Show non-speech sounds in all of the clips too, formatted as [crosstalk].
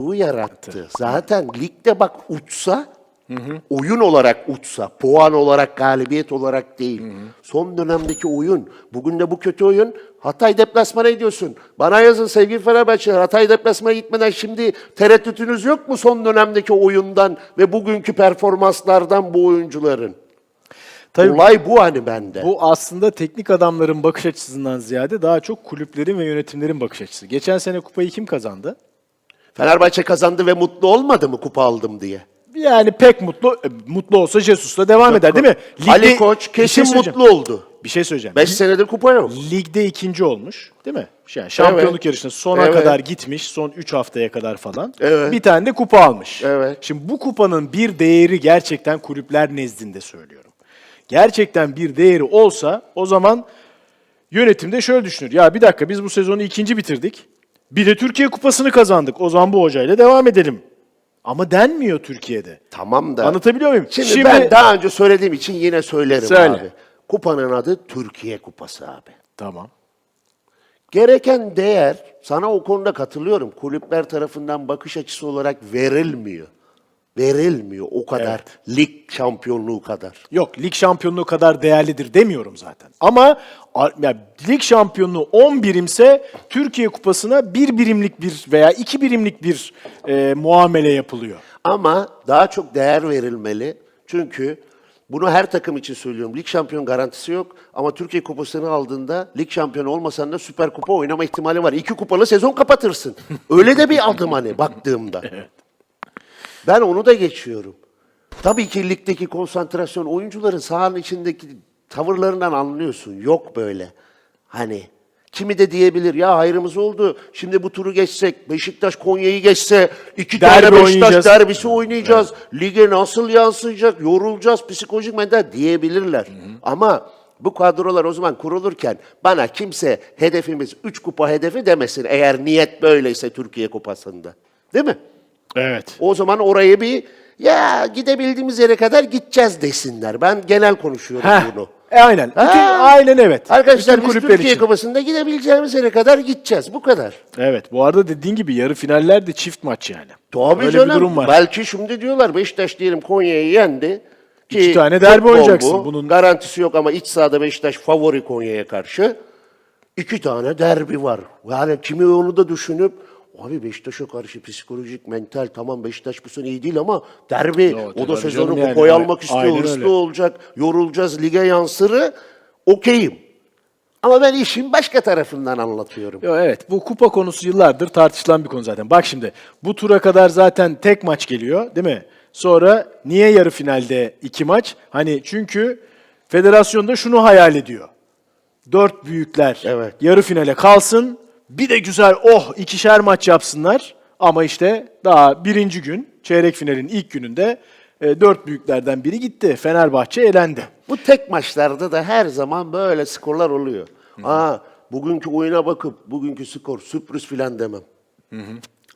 Bu yarattı. Zaten ligde bak uçsa, oyun olarak uçsa, puan olarak, galibiyet olarak değil. Son dönemdeki oyun, bugün de bu kötü oyun. Hatay deplasmana gidiyorsun. Bana yazın sevgili Fenerbahçeler, Hatay deplasmana gitmeden şimdi tereddütünüz yok mu son dönemdeki oyundan ve bugünkü performanslardan bu oyuncuların? Tabii Olay bu hani bende. bu aslında teknik adamların bakış açısından ziyade daha çok kulüplerin ve yönetimlerin bakış açısı. Geçen sene kupayı kim kazandı? Fenerbahçe kazandı ve mutlu olmadı mı kupa aldım diye? Yani pek mutlu e, mutlu olsa Jesus'la devam eder değil mi? Ali Koç şey kesin söyleyeceğim. mutlu oldu. Bir şey söyleyeceğim. 5 senedir kupa yok. Ligde ikinci olmuş değil mi? Yani şampiyonluk Evet. yarışına sona Evet. kadar gitmiş, son 3 haftaya kadar falan. Evet. Bir tane de kupa almış. Evet. Şimdi bu kupanın bir değeri gerçekten kulüpler nezdinde söylüyorum. Gerçekten bir değeri olsa o zaman yönetim de şöyle düşünür. Ya bir dakika biz bu sezonu ikinci bitirdik. Bir de Türkiye kupasını kazandık. O zaman bu hocayla devam edelim. Ama denmiyor Türkiye'de. Tamam da. Anlatabiliyor muyum? Şimdi, ben daha önce söylediğim için yine söylerim Söyle. abi. Kupanın adı Türkiye Kupası abi. Tamam. Gereken değer, sana o konuda katılıyorum. Kulüpler tarafından bakış açısı olarak verilmiyor. Verilmiyor o kadar. Lig şampiyonluğu kadar. Yok lig şampiyonluğu kadar değerlidir demiyorum zaten. Ama a- ya, lig şampiyonluğu 10 birimse Türkiye Kupası'na bir birimlik bir veya iki birimlik bir e, muamele yapılıyor. Ama daha çok değer verilmeli. Çünkü bunu her takım için söylüyorum. Lig şampiyon garantisi yok ama Türkiye Kupası'nı aldığında lig şampiyonu olmasan da Süper Kupa oynama ihtimali var. İki kupalı sezon kapatırsın. [laughs] Öyle de bir adım hani baktığımda. Ben onu da geçiyorum. Tabii ki ligdeki konsantrasyon oyuncuların sahanın içindeki tavırlarından anlıyorsun. Yok böyle. Hani kimi de diyebilir ya hayrımız oldu. Şimdi bu turu geçsek Beşiktaş Konya'yı geçse iki Derbi tane Beşiktaş oynayacağız. derbisi oynayacağız. Lige nasıl yansıyacak? Yorulacağız psikolojik mental diyebilirler. Ama bu kadrolar o zaman kurulurken bana kimse hedefimiz 3 kupa hedefi demesin eğer niyet böyleyse Türkiye Kupası'nda. Değil mi? Evet. O zaman oraya bir ya gidebildiğimiz yere kadar gideceğiz desinler. Ben genel konuşuyorum Heh. bunu. E, aynen. Bütün- Ha. aynen evet. Arkadaşlar Bütün biz kulüpler Türkiye için. Kupası'nda gidebileceğimiz yere kadar gideceğiz. Bu kadar. Evet. Bu arada dediğin gibi yarı finaller de çift maç yani. Tabii Öyle canım. bir durum var. Belki şimdi diyorlar Beşiktaş diyelim Konya'yı yendi. Ki İki tane derbi futbol oynayacaksın. bu. Bunun- Garantisi yok ama iç sahada Beşiktaş favori Konya'ya karşı. İki tane derbi var. Yani kimi onu da düşünüp Abi Beşiktaş'a karşı psikolojik, mental tamam Beşiktaş bu sene iyi değil ama derbi Yo, o da sezonu yani. kupayı almak istiyor, aynen hırslı öyle. olacak, yorulacağız, lige yansırı okeyim. Ama ben işin başka tarafından anlatıyorum. Yo, evet bu kupa konusu yıllardır tartışılan bir konu zaten. Bak şimdi bu tura kadar zaten tek maç geliyor değil mi? Sonra niye yarı finalde iki maç? Hani çünkü federasyon da şunu hayal ediyor. Dört büyükler Evet. yarı finale kalsın. Bir de güzel oh ikişer maç yapsınlar. Ama işte daha birinci gün çeyrek finalin ilk gününde e, dört büyüklerden biri gitti. Fenerbahçe elendi. Bu tek maçlarda da her zaman böyle skorlar oluyor. Aa, bugünkü oyuna bakıp bugünkü skor sürpriz filan demem.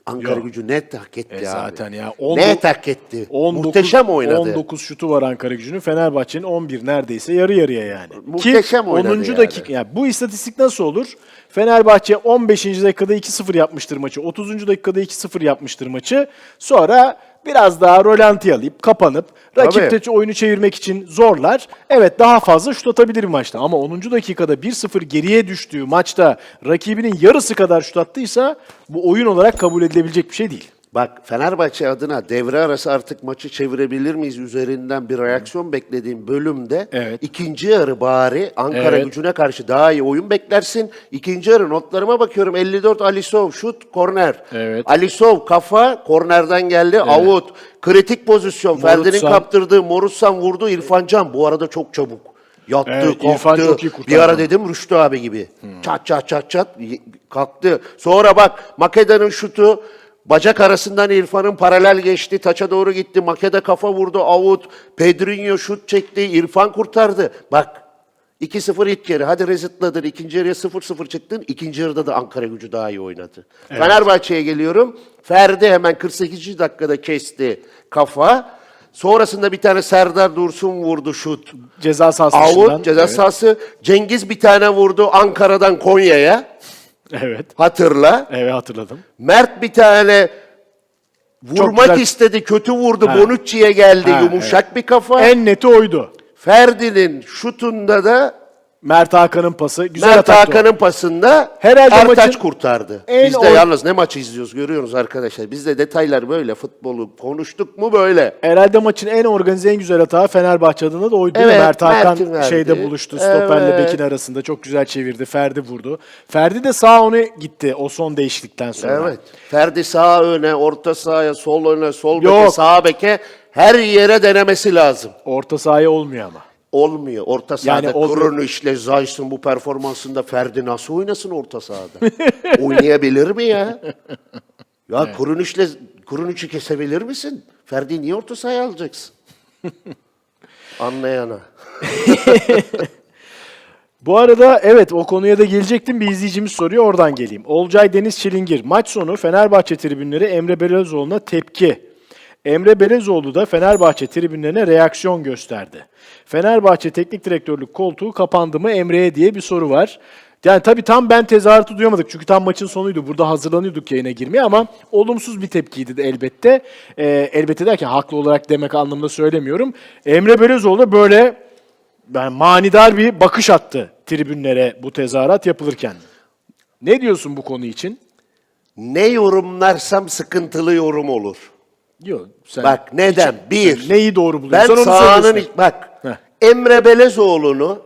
Ankara Yok. gücü net hak etti E abi. zaten ya. On net do- hak etti. 19, Muhteşem oynadı. 19 şutu var Ankara gücünün. Fenerbahçe'nin 11 neredeyse yarı yarıya yani. Muhteşem oynadı 10. yani. dakika yani bu istatistik nasıl olur? Fenerbahçe 15. dakikada 2-0 yapmıştır maçı. 30. dakikada 2-0 yapmıştır maçı. Sonra biraz daha rolanti alıp kapanıp rakip Tabii. oyunu çevirmek için zorlar. Evet daha fazla şut atabilir maçta ama 10. dakikada 1-0 geriye düştüğü maçta rakibinin yarısı kadar şut attıysa bu oyun olarak kabul edilebilecek bir şey değil. Bak Fenerbahçe adına devre arası artık maçı çevirebilir miyiz üzerinden bir reaksiyon beklediğim bölümde Evet. ikinci yarı bari Ankara Evet. gücüne karşı daha iyi oyun beklersin. İkinci yarı notlarıma bakıyorum 54 Alisov şut korner. Evet. Alisov kafa kornerden geldi out. Kritik pozisyon Ferdi'nin Morutsan. kaptırdığı Morutsan vurdu İrfan Can bu arada çok çabuk. Yattı, Evet, kalktı. İrfan çok iyi kurtardı. bir ara dedim Rüştü abi gibi. Çat çat çat çat y- kalktı. Sonra bak Makeda'nın şutu bacak arasından İrfan'ın paralel geçti. Taça doğru gitti. Makeda kafa vurdu. Avut. Pedrinho şut çekti. İrfan kurtardı. Bak 2-0 ilk yarı. Hadi resetladın. İkinci yarıya 0-0 çıktın. İkinci yarıda da Ankara gücü daha iyi oynadı. Fenerbahçe'ye geliyorum. Ferdi hemen 48. dakikada kesti kafa. Sonrasında bir tane Serdar Dursun vurdu şut. Ceza sahası dışından. Avut ceza Evet. sahası. Cengiz bir tane vurdu Ankara'dan Konya'ya. Evet. Hatırla. Evet hatırladım. Mert bir tane Vurmak güzel. istedi, kötü vurdu. Bonucci'ye geldi Ha, yumuşak bir kafa. En neti oydu. Ferdi'nin şutunda da Mert Hakan'ın pası. Güzel Mert ataktı o. Hakan'ın pasında Herhalde Ertaç maçın kurtardı. en Biz de or- yalnız ne maçı izliyoruz görüyorsunuz arkadaşlar. Bizde detaylar böyle futbolu konuştuk mu böyle. Herhalde maçın en organize, en güzel hatağı Fenerbahçe adına da oydu. değil mi? Evet, Mert Hakan Mert'in verdi. şeyde buluştu. Stoperle Evet. Bekin arasında. Çok güzel çevirdi. Ferdi vurdu. Ferdi de sağ onu gitti o son değişiklikten sonra. Evet. Ferdi sağ öne, orta sahaya, sol öne, sol beke, Yok. sağ beke her yere denemesi lazım. Orta sahaya olmuyor ama. Olmuyor. Orta sahada Yani ile Zayt'ın bu performansında Ferdi nasıl oynasın orta sahada? [laughs] Oynayabilir mi ya? Ya evet. ile Kurunuş'u kesebilir misin? Ferdi niye orta sahaya alacaksın? [laughs] Anlayana. Bu arada evet o konuya da gelecektim. Bir izleyicimiz soruyor oradan geleyim. Olcay Deniz Çilingir. Maç sonu Fenerbahçe tribünleri Emre Belezoğlu'na tepki. Emre Belezoğlu da Fenerbahçe tribünlerine reaksiyon gösterdi. Fenerbahçe teknik direktörlük koltuğu kapandı mı Emre'ye diye bir soru var. Yani tabii tam ben tezahüratı duyamadık çünkü tam maçın sonuydu. Burada hazırlanıyorduk yayına girmeye ama olumsuz bir tepkiydi de elbette. Ee, elbette derken haklı olarak demek anlamında söylemiyorum. Emre Belezoğlu böyle ben manidar bir bakış attı tribünlere bu tezahürat yapılırken. Ne diyorsun bu konu için? Ne yorumlarsam sıkıntılı yorum olur. Yok. Sen Bak neden? Bir, neyi doğru ben buluyorsan onu sahanın... söylüyorsun. Bak, Heh. Emre Belezoğlu'nu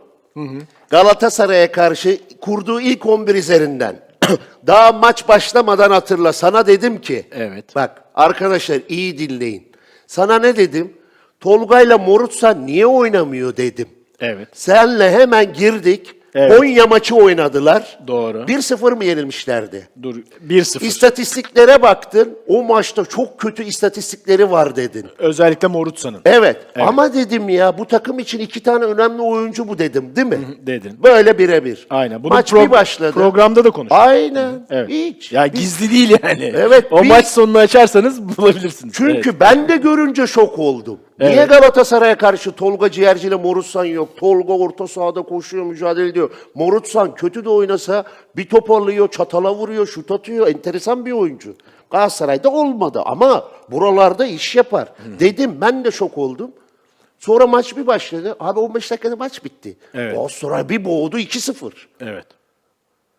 Galatasaray'a karşı kurduğu ilk 11 üzerinden [clears throat] daha maç başlamadan hatırla sana dedim ki Evet. bak arkadaşlar iyi dinleyin. Sana ne dedim? Tolga'yla Morutsa niye oynamıyor dedim. Evet. Senle hemen girdik. Evet. Konya maçı oynadılar. Doğru. 1-0 mı yenilmişlerdi? Dur 1-0. İstatistiklere baktın. O maçta çok kötü istatistikleri var dedin. Özellikle Morutsa'nın Evet. Ama dedim ya bu takım için iki tane önemli oyuncu bu dedim değil mi? dedin. Böyle birebir. Aynen. Bunu Maç pro- bir başladı. Programda da konuştuk. Aynen. Evet. Hiç. Ya gizli değil yani. Evet, O bir- maç sonunu açarsanız bulabilirsiniz. Çünkü Evet. ben de görünce şok oldum. Niye Evet. Galatasaray'a karşı Tolga Ciğerci ile Morutsan yok? Tolga orta sahada koşuyor, mücadele ediyor. Morutsan kötü de oynasa bir toparlıyor, çatala vuruyor, şut atıyor. Enteresan bir oyuncu. Galatasaray'da olmadı ama buralarda iş yapar. Dedim ben de şok oldum. Sonra maç bir başladı. Abi 15 dakikada maç bitti. Evet. Galatasaray bir boğdu 2-0. Evet.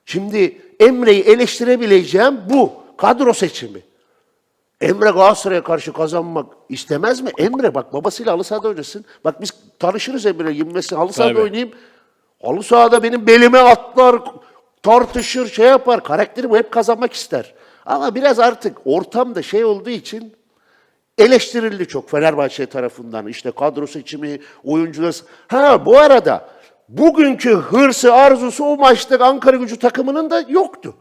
Şimdi Emre'yi eleştirebileceğim bu. Kadro seçimi. Emre Galatasaray'a karşı kazanmak istemez mi? Emre bak babasıyla halı sahada oynasın. Bak biz tanışırız Emre 25 halı sahada Tabii. oynayayım. Halı sahada benim belime atlar, tartışır, şey yapar. Karakteri bu hep kazanmak ister. Ama biraz artık ortamda şey olduğu için eleştirildi çok Fenerbahçe tarafından. İşte kadro seçimi, oyuncular. Ha bu arada bugünkü hırsı, arzusu o maçta Ankara gücü takımının da yoktu.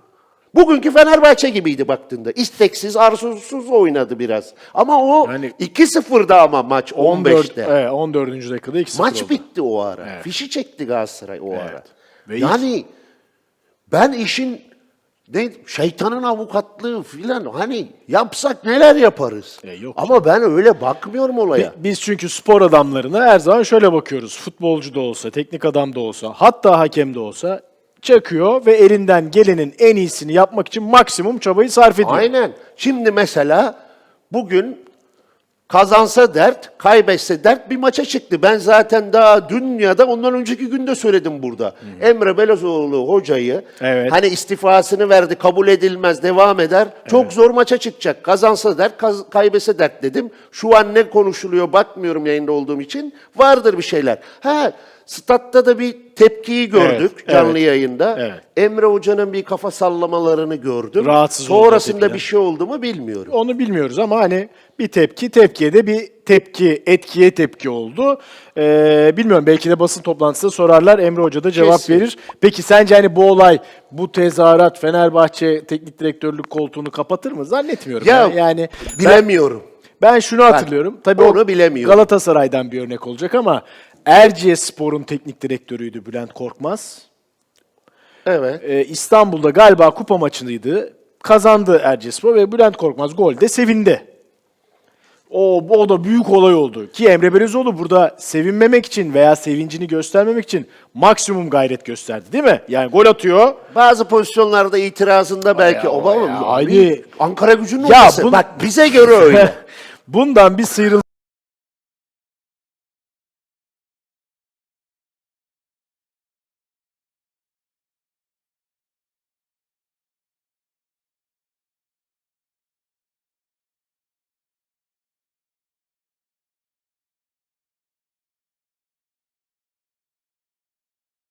Bugünkü Fenerbahçe gibiydi baktığında. İsteksiz, arzusuz oynadı biraz. Ama o Yani- 2-0'da ama maç 14, 15'te. evet, 14. dakikada 2-0 Maç oldu. bitti o ara. Evet. Fişi çekti Galatasaray o ara. Ve yani ben işin ne, şeytanın avukatlığı filan hani yapsak neler yaparız. E, yok Ama ben öyle bakmıyorum olaya. Bi- Biz çünkü spor adamlarına her zaman şöyle bakıyoruz. Futbolcu da olsa, teknik adam da olsa, hatta hakem de olsa çakıyor ve elinden gelenin en iyisini yapmak için maksimum çabayı sarf ediyor. Aynen. Şimdi mesela bugün kazansa dert, kaybetse dert bir maça çıktı. Ben zaten daha dün ya da ondan önceki günde söyledim burada. Emre Belezoğlu hocayı Evet. hani istifasını verdi, kabul edilmez, devam eder. Çok zor maça çıkacak. Kazansa dert, kaz- kaybetse dert dedim. Şu an ne konuşuluyor bakmıyorum yayında olduğum için. Vardır bir şeyler. Ha, statta da bir tepkiyi gördük Evet, canlı evet. yayında. Evet. Emre Hoca'nın bir kafa sallamalarını gördüm. Rahatsız Sonrasında bir şey oldu mu bilmiyorum. Onu bilmiyoruz ama hani bir tepki, tepkiye de bir tepki, etkiye tepki oldu. Ee, bilmiyorum belki de basın toplantısında sorarlar, Emre Hoca da cevap Kesin. verir. Peki sence hani bu olay, bu tezahürat Fenerbahçe teknik direktörlük koltuğunu kapatır mı? Zannetmiyorum. Ya, ben. yani ben, Bilemiyorum. ben şunu hatırlıyorum. Tabii onu bilemiyorum. Galatasaray'dan bir örnek olacak ama Erciyes Spor'un teknik direktörüydü Bülent Korkmaz. Evet. Ee, İstanbul'da galiba kupa maçıydı. Kazandı Erciyesspor ve Bülent Korkmaz golde sevindi. O, o da büyük olay oldu. Ki Emre Belözoğlu burada sevinmemek için veya sevincini göstermemek için maksimum gayret gösterdi değil mi? Yani gol atıyor. Bazı pozisyonlarda itirazında belki ya, o o ya, abi, Ankara gücünün Ya hocası. bu- Bak bize göre öyle. [laughs] Bundan bir sıyrıl